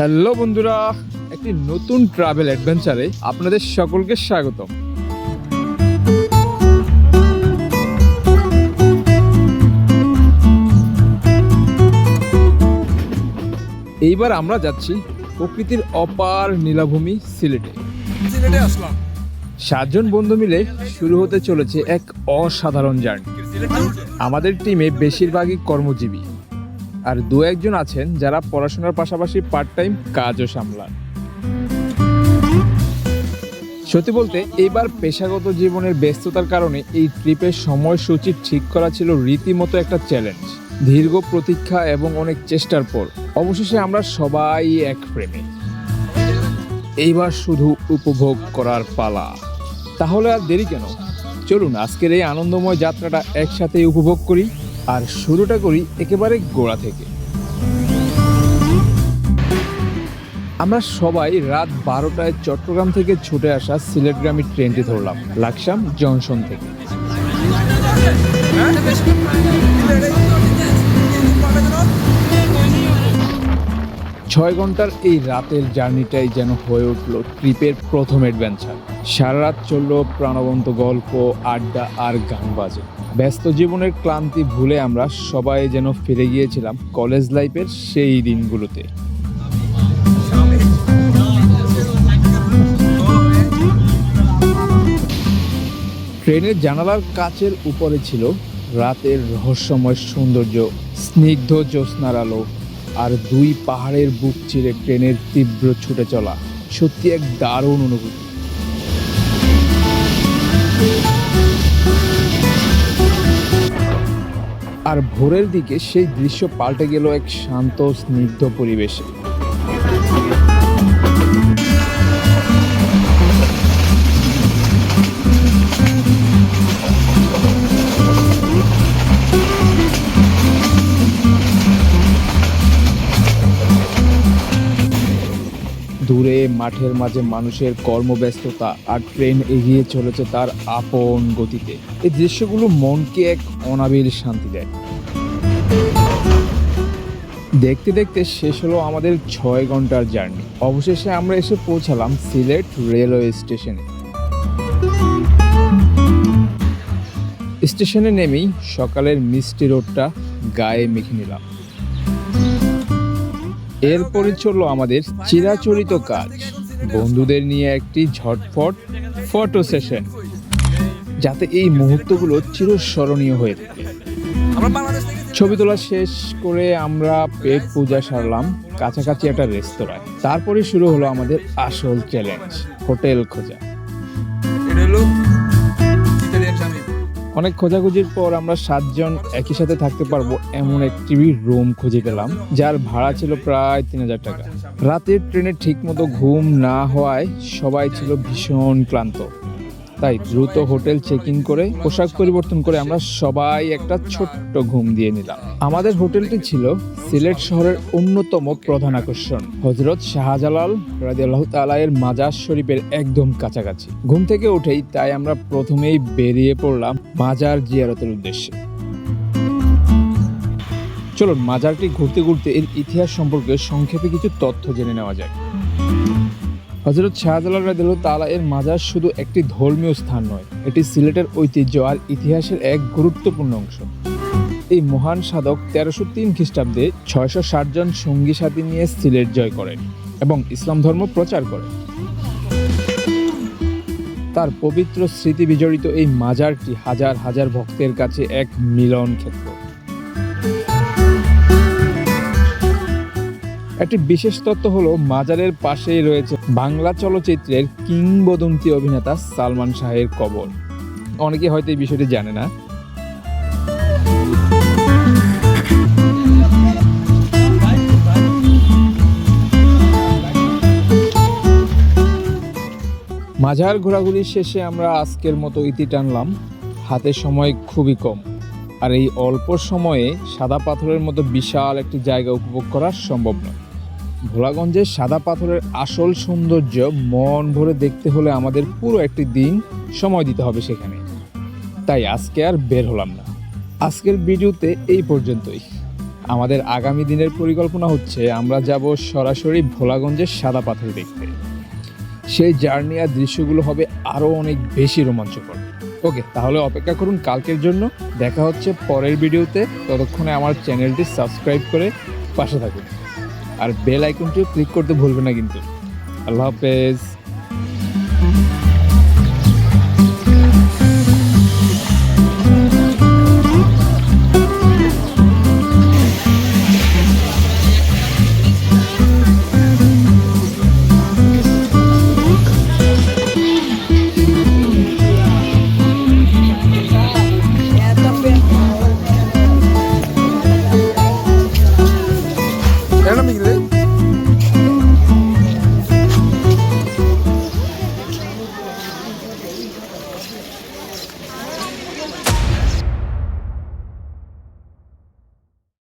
Hello বন্ধুরা একটি নতুন ট্রাভেল অ্যাডভেঞ্চারে আপনাদের সকলকে স্বাগতম। এইবার আমরা যাচ্ছি প্রকৃতির অপার নীলাভূমি সিলেটে। সিলেটে আসলাম। সাতজন বন্ধু মিলে শুরু হতে চলেছে এক অসাধারণ জার্নি। আমাদের টিমে বেশিরভাগই কর্মজীবী। আর দু একজন আছেন যারা পড়াশোনার পাশাপাশি পার্ট টাইম কাজও সামলান। সত্যি বলতে এইবার পেশাগত জীবনের ব্যস্ততার কারণে এই ট্রিপের সময়সূচি ঠিক করা ছিল রীতিমতো একটা চ্যালেঞ্জ দীর্ঘ প্রতীক্ষা এবং অনেক চেষ্টার পর অবশেষে আমরা সবাই এক প্রেমে। এইবার শুধু উপভোগ করার পালা। তাহলে আর দেরি কেন? চলুন, আজকের এই আনন্দময় যাত্রাটা একসাথে উপভোগ করি। আর শুরুটা করি একেবারে গোড়া থেকে। আমরা সবাই রাত বারোটায় চট্টগ্রাম থেকে ছুটে আসা সিলেটগ্রামী ট্রেনটি ধরলাম, লাকসাম জংশন থেকে। ছয় ঘণ্টার এই রাতের জার্নিটাই যেন হয়ে উঠল ট্রিপের প্রথম অ্যাডভেঞ্চার সারা রাত চলল প্রাণবন্ত গল্প, আড্ডা আর গান বাজে। ব্যস্ত জীবনের ক্লান্তি ভুলে আমরা সবাই যেন ফিরে গিয়েছিলাম কলেজ লাইফের সেই দিনগুলোতে। ট্রেনের জানালার কাচের উপরে ছিল রাতের রহস্যময় সৌন্দর্য, স্নিগ্ধ জ্যোৎস্নার আলো আর দুই পাহাড়ের বুক চিরে ট্রেনের তীব্র ছুটে চলা সত্যি এক দারুণ অনুভূতি। আর ভোরের দিকে সেই দৃশ্য পাল্টে গেল এক শান্ত, স্নিগ্ধ পরিবেশে। দূরে, মাঠের মাঝে মানুষের কর্মব্যস্ততা আর ট্রেন এগিয়ে চলেছে তার আপন গতিতে। এই দৃশ্যগুলো মনকে এক অনাবিল শান্তি দেয়। দেখতে দেখতে শেষ হলো আমাদের ছয় ঘণ্টার জার্নি। অবশেষে আমরা এসে পৌঁছালাম সিলেট রেলওয়ে স্টেশনে। স্টেশনে নেমেই সকালের মিষ্টি রোডটা গায়ে মেখে নিলাম। এরপরে চলল আমাদের চিরাচরিত কাজ। বন্ধুদের নিয়ে একটি ঝটফট ফটো সেশন যাতে এই মুহূর্তগুলো চিরস্মরণীয় হয়ে থাকে। ছবি তোলা শেষ করে আমরা পেট পূজা সারলাম কাছাকাছি একটা রেস্তোরাঁয়। তারপরে শুরু হলো আমাদের আসল চ্যালেঞ্জ হোটেল খোঁজা। অনেক খোঁজাখুঁজির পর আমরা সাতজন একই সাথে থাকতে পারব এমন এক টিভি রুম খুঁজে পেলাম, যার ভাড়া ছিল প্রায় তিন হাজার টাকা। রাতের ট্রেনে ঠিক মতো ঘুম না হওয়ায় সবাই ছিল ভীষণ ক্লান্ত। তাই দ্রুত হোটেল চেক ইন করে পোশাক পরিবর্তন করে আমরা সবাই একটা ছোট্ট ঘুম দিয়ে নিলাম। আমাদের হোটেলটি ছিল সিলেট শহরের অন্যতম প্রধান আকর্ষণ। হজরত শাহজালাল রাজিয়াল্লাহ তালায়ের মাজার শরীফের একদম কাছাকাছি। ঘুম থেকে উঠেই তাই আমরা প্রথমেই বেরিয়ে পড়লাম মাজার জিয়ারতের উদ্দেশ্যে। চলুন মাজারটি ঘুরতে ঘুরতে এর ইতিহাস সম্পর্কে সংক্ষেপে কিছু তথ্য জেনে নেওয়া যায় হজরত শাহজালাল রাদিল তালা এর মাজার শুধু একটি ধর্মীয় স্থান নয়, এটি সিলেটের ঐতিহ্য আর ইতিহাসের এক গুরুত্বপূর্ণ অংশ। এই মহান সাধক তেরোশো তিন খ্রিস্টাব্দে ছয়শো ষাট জন সঙ্গী সাথী নিয়ে সিলেট জয় করেন এবং ইসলাম ধর্ম প্রচার করেন। তার পবিত্র স্মৃতি বিজড়িত এই মাজারটি হাজার হাজার ভক্তের কাছে এক মিলন ক্ষেত্র একটি বিশেষ তথ্য হলো, মাজারের পাশেই রয়েছে বাংলা চলচ্চিত্রের কিংবদন্তি অভিনেতা সালমান শাহের কবর। অনেকে হয়তো এই বিষয়টি জানে না। মাঝার ঘোরাঘুরির শেষে আমরা আজকের মতো ইতি টানলাম। হাতে সময় খুবই কম। আর এই অল্প সময়ে সাদা পাথরের মতো বিশাল একটি জায়গা উপভোগ করা সম্ভব নয়। ভোলাগঞ্জের সাদা পাথরের আসল সৌন্দর্য মন ভরে দেখতে হলে আমাদের পুরো একটি দিন সময় দিতে হবে সেখানে। তাই আজকে আর বের হলাম না। আজকের ভিডিওতে এই পর্যন্তই। আমাদের আগামী দিনের পরিকল্পনা হচ্ছে আমরা যাব সরাসরি ভোলাগঞ্জের সাদা পাথর দেখতে। সেই জার্নি আর দৃশ্যগুলো হবে আরও অনেক বেশি রোমাঞ্চকর। ওকে, তাহলে অপেক্ষা করুন কালকের জন্য। দেখা হচ্ছে পরের ভিডিওতে। ততক্ষণে আমার চ্যানেলটি সাবস্ক্রাইব করে পাশে থাকুন। আর বেল আইকনটিও ক্লিক করতে ভুলবে না কিন্তু। আল্লাহ হাফেজ।